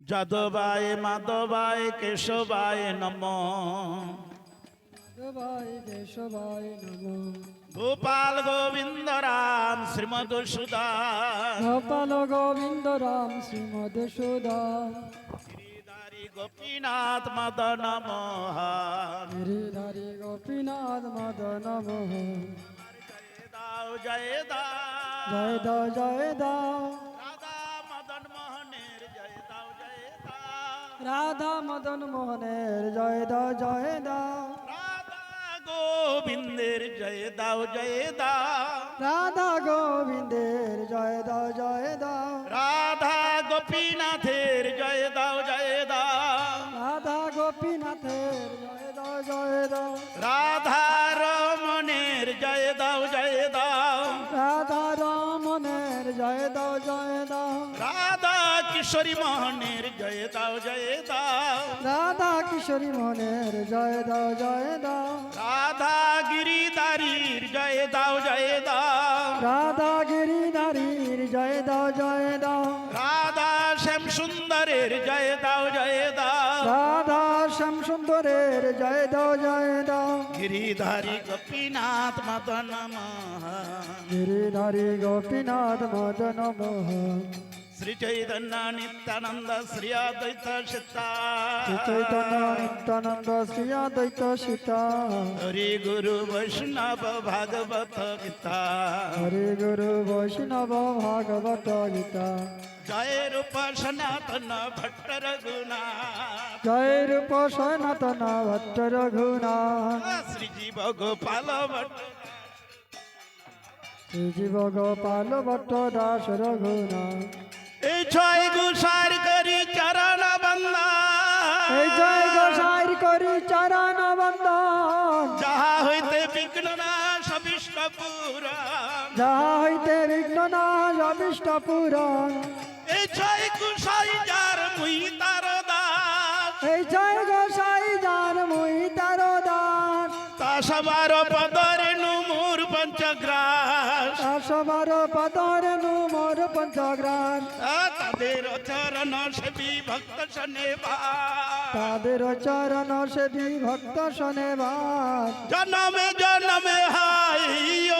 যাদবায় মাধবায় কেশবায় নম। গোপাল গোবিন্দ রাম শ্রীমদ সুদা গোপাল গোবিন্দ রাম শ্রীমদ সুদা গিরিধারী গোপীনাথ মদন মোহন। গোপীনাথ মদন মোহন। জয় দাও জয় দাও। জয় দাও জয় দাও। রাধা মদন মোহনের জয় দাও জয় দাও। রাধা গোবিন্দের জয় দাও জয় দাও। রাধা গোবিন্দের জয় দাও জয় দাও। রাধা গোপীনাথের জয় দাও জয় দাও। রাধা গোপীনাথের জয় দাও জয় দাও। রাধা রমণের জয় দাও জয় দাও। রাধা রমণের জয় দাও জয় দাও। রাধা কিশোরী মোহনের জয় দাও জয় দাও। রাধা কিশোরী মনের জয় দাও জয় দাও। রাধা গিরিধারীর জয় দাও জয় দাও। রাধা গিরিধারীর জয় দাও জয় দাও। রাধা শ্যাম সুন্দরের জয় দাও জয় দাও। রাধা শ্যাম সুন্দরের জয় দাও জয় দাও। গিরিধারী গোপীনাথ মদন মোহন। গিরিধারী গোপীনাথ মদন মোহন। শ্রী চৈতন্য নিত্যানন্দ শ্রী অদ্বৈত সীতা। হরি গুরু বৈষ্ণব ভাগবত গীতা। হরে গুরু বৈষ্ণব ভাগবত গীতা। জয় রূপ সনাতন ভট্ট রঘুনা জয় রূপ সনাতন ভট্ট রঘুনাথ। শ্রী জীব গোপাল ভট্ট শ্রী জীব গোপাল ভট্ট দাস রঘুনাথ। এই ছয় গুসার করি চরণ বন্দা এই জয় গোসাইর করি চরণ বন্দন। যাহা হইতে বিঘ্ন না সবিষ্ট পুরা যাহা হইতে বিঘ্ন না অবিষ্ট পুরাণ। এই ছয় গুসাই যার মুই তার দাস। এই জয় গোসাই যার মুই তার দাস। তা সবার পদরে নুমুর পঞ্চগ্রাস। সবার পদর নু মোর পঞ্চগ্রাস তাদের চরণ সেবী ভক্ত শনেবা তাদের চরণ সেবী ভক্ত শোনেবার জনমে জনমে হাই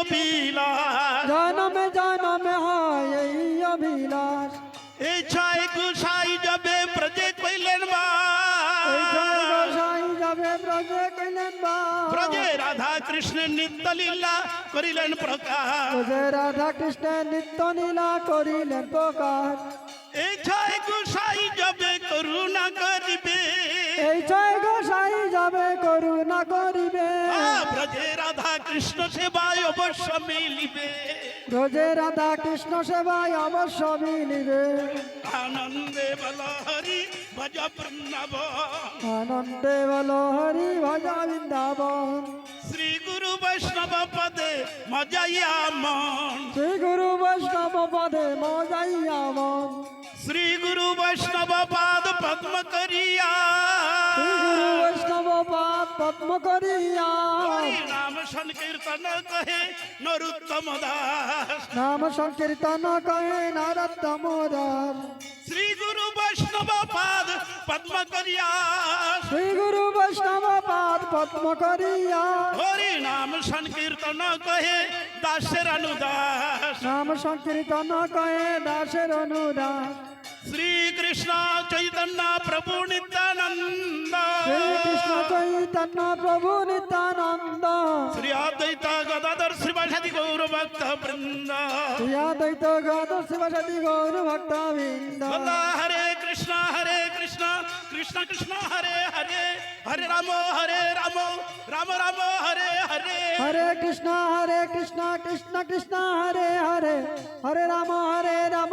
অভিলাষ জনমে জনমে হয় এই অভিলাষ এই ছয় গুসাই যাবে প্রজে কইলেন বা কৃষ্ণ নিত্য লীলা করিলেন প্রকাশ। রাধা কৃষ্ণ নিত্য লীলা করিলেন প্রকাশ। এই ছয় গোসাই যাবে করুণা করিবে। এই ছয় গোসাই যাবে করুণা করিবে। ব্রজে রাধা কৃষ্ণ সেবায় অবশ্য মিলিবে। ব্রজে রাধা কৃষ্ণ সেবায় অবশ্য মিলিবে। আনন্দে বল হরি ভজ বৃন্দাব আনন্দে বল হরি ভজা বৃন্দাবন। শ্রী গুরু বৈষ্ণব পদে মজাইয়া মন। শ্রী গুরু বৈষ্ণব পদে মজাইয়া মন। শ্রী গুরু বৈষ্ণব পাদ পদ্ম করিয়া। শ্রী গুরু বৈষ্ণব পাদ পদ্ম করিয়া। নাম সংকীর্তন কহে নরুত্তম দাস। নাম সংকীর্তন কহে নারদ মোদার শ্রী গুরু বৈষ্ণব পাদ পদ্ম করিয়া। শ্রী গুরু বৈষ্ণব পাদ পদ্ম করিয়া। হরি নাম সংকীর্তন কহে দাসের অনুদাস। নাম সংকীর্তন কহে দাসের অনুদাস। শ্রী কৃষ্ণ চৈতন্য প্রভু নিত্যানন্দ শ্রী কৃষ্ণ চৈতন্য প্রভু নিত্যানন্দ শ্রী অদ্বৈত গদাধর শ্রীবাসাদি গৌর ভক্ত বৃন্দ শ্রীয়াদ্বৈত গাদ শিবসতি গৌর ভক্ত বৃন্দ বন্দা হরে কৃষ্ণ হরে কৃষ্ণ কৃষ্ণ কৃষ্ণ হরে হরে হরে রাম হরে রাম রাম রাম হরে হরে হরে কৃষ্ণ হরে কৃষ্ণ কৃষ্ণ কৃষ্ণ হরে হরে হরে রাম হরে রাম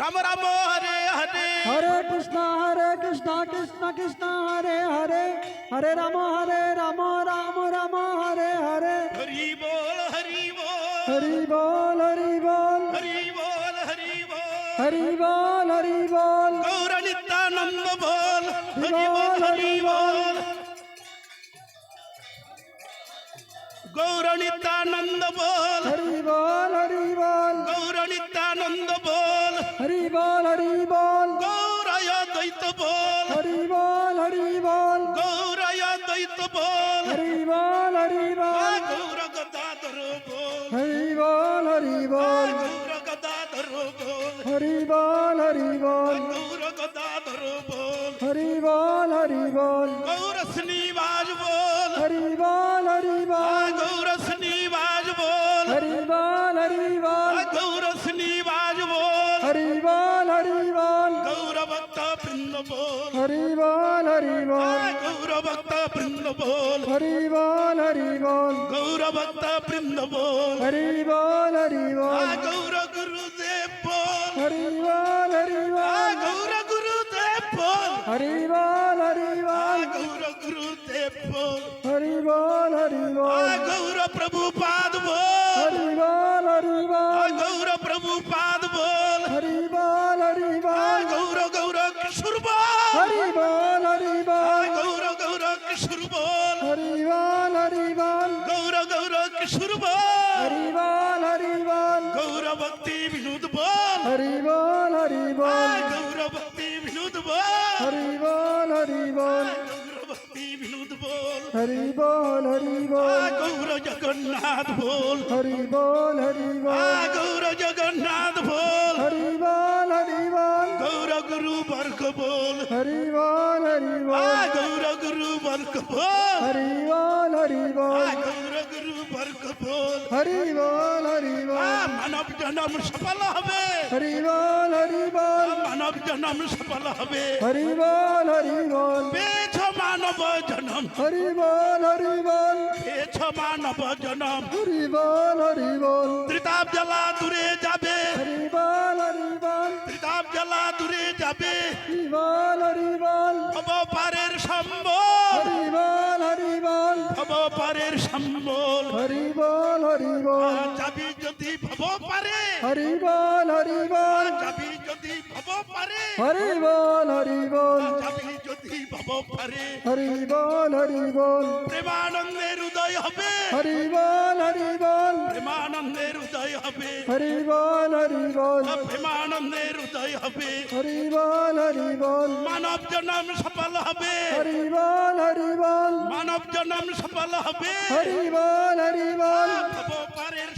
রাম হরে রাম রাম রাম হরে হরে হরে কৃষ্ণ হরে কৃষ্ণ কৃষ্ণ কৃষ্ণ হরে হরে হরে রাম হরে রাম রাম রাম হরে হরে হরি বল হরি বল হরি বল হরি বল হরি বল হরি বল হরি বল গৌর নিত্যানন্দ বল হরি বল হরি বল গৌর নিত্যানন্দ বল হরি বল হরি বল গৌর নিত্যানন্দ বল হরি বল হরি বল। গৌরায় দ্বৈত বল। হরি বল হরি বল। গৌরায় দ্বৈত বল। হরি বল হরি বল। গৌর গদাধর বল। হরি বল হরি বল। গৌর গদাধর বল। হরি বল হরি বল। গৌর গদাধর বল। হরি বল হরি বল। গৌর শ্রীবাস বল। हरि बोल हरि बोल गौर भक्त बृंद बोल हरि बोल हरि बोल गौर भक्त बृंद बोल हरि बोल हरि बोल गौर गुरुदेव बोल हरि बोल हरि बोल गौर गुरुदेव बोल हरि बोल हरि बोल गौर गुरुदेव बोल हरि बोल हरि बोल गौर प्रभु पाद बोल हरि बोल हरि बोल হরি বল। গৌর ভক্তি বিনোদ বল। হরি বল হরি বল। গৌর ভক্তি বিনোদ বল। হরি বল হরি বল। গৌর জগন্নাথ বল। হরি বল হরি বল। গৌর জগন্নাথ বল। হরিবাল হরিবাল। গৌর গুরু বর্গ বল। হরিবাল হরিবাল। গৌর গুরু বর্গ বল। হরিবাল হরিবাল। গৌর গুরু বর্গ বল। হরিবাল হরিবাল। মানব জন্ম সফল হবে। হরিবাল হরিবাল। মানব জন্ম সফল হবে। হরিবাল হরিবাল। পেছ মানব জন্ম। হরিবাল হরিবাল। মানব জনম হরি বল হরি বল ত্রিতাপ জ্বালা দূরে যাবে হরি বল হরি বল ত্রিতাপ জ্বালা দূরে যাবে হরি বল হরি বল ভব পারের সম্বল হরি বল হরি বল পারের সম্বল হরি বল হরি বল যাবি যদি ভব পারে হরি বল হরি বল। যাবি যদি ভব পারে হরি বল হরি বল। যাবি যদি ভব পারে হরি বল হরি বল। প্রেমানন্দের উদয় হবে। হরি বল হরি বল। প্রেমানন্দের উদয় হবে। হরি বল হরি বল। প্রেমানন্দের উদয় হবে। হরি বল হরি বল। মানব জন্ম সফল হবে। হরি বল হরি বল। মানব জন্ম সফল হবে। হরি বল হরি বল। ভব সম্বল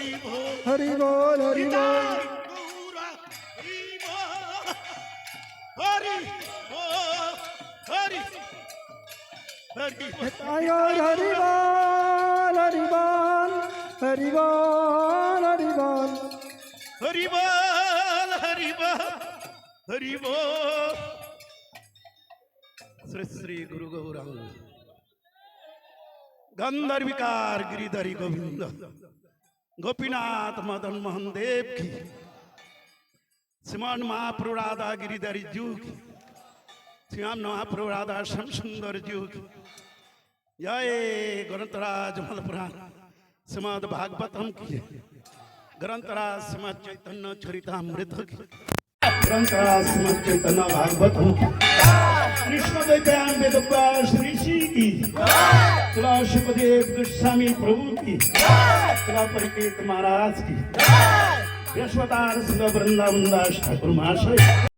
হরি বল হরি বল। হরি হরি হরি। হরি বল হরি বল হরি বল হরি বল। হরি বল হরি বল হরি বল। শ্রী শ্রী গুরু গৌরাঙ্গ। গন্ধর্বিকার গিরিধারী গোবিন্দ। ગોપીનાથ મદન મોહન દેવ કી શ્રીમન મહાપ્રભુ રાધા ગિરિધારી જુ કી શ્રીરામ મહાપ્રભુ રાધા શ્યામ સુંદર જુ કી જય ગ્રંથરાજ મલપુરાણ શ્રીમદ ભાગવતમ કી ગ્રંથરાજ શ્રીમદ ચૈતન્ય ચરિતામૃત કી चैतन्य भागवतम की कृष्ण दैत्यान श्री ऋषि की. तुला सुखदेव गोस्वामी प्रभु की. तुला परिकेत महाराज की. यशवतार सुंदर वृंदावन दास ठाकुर महाशय.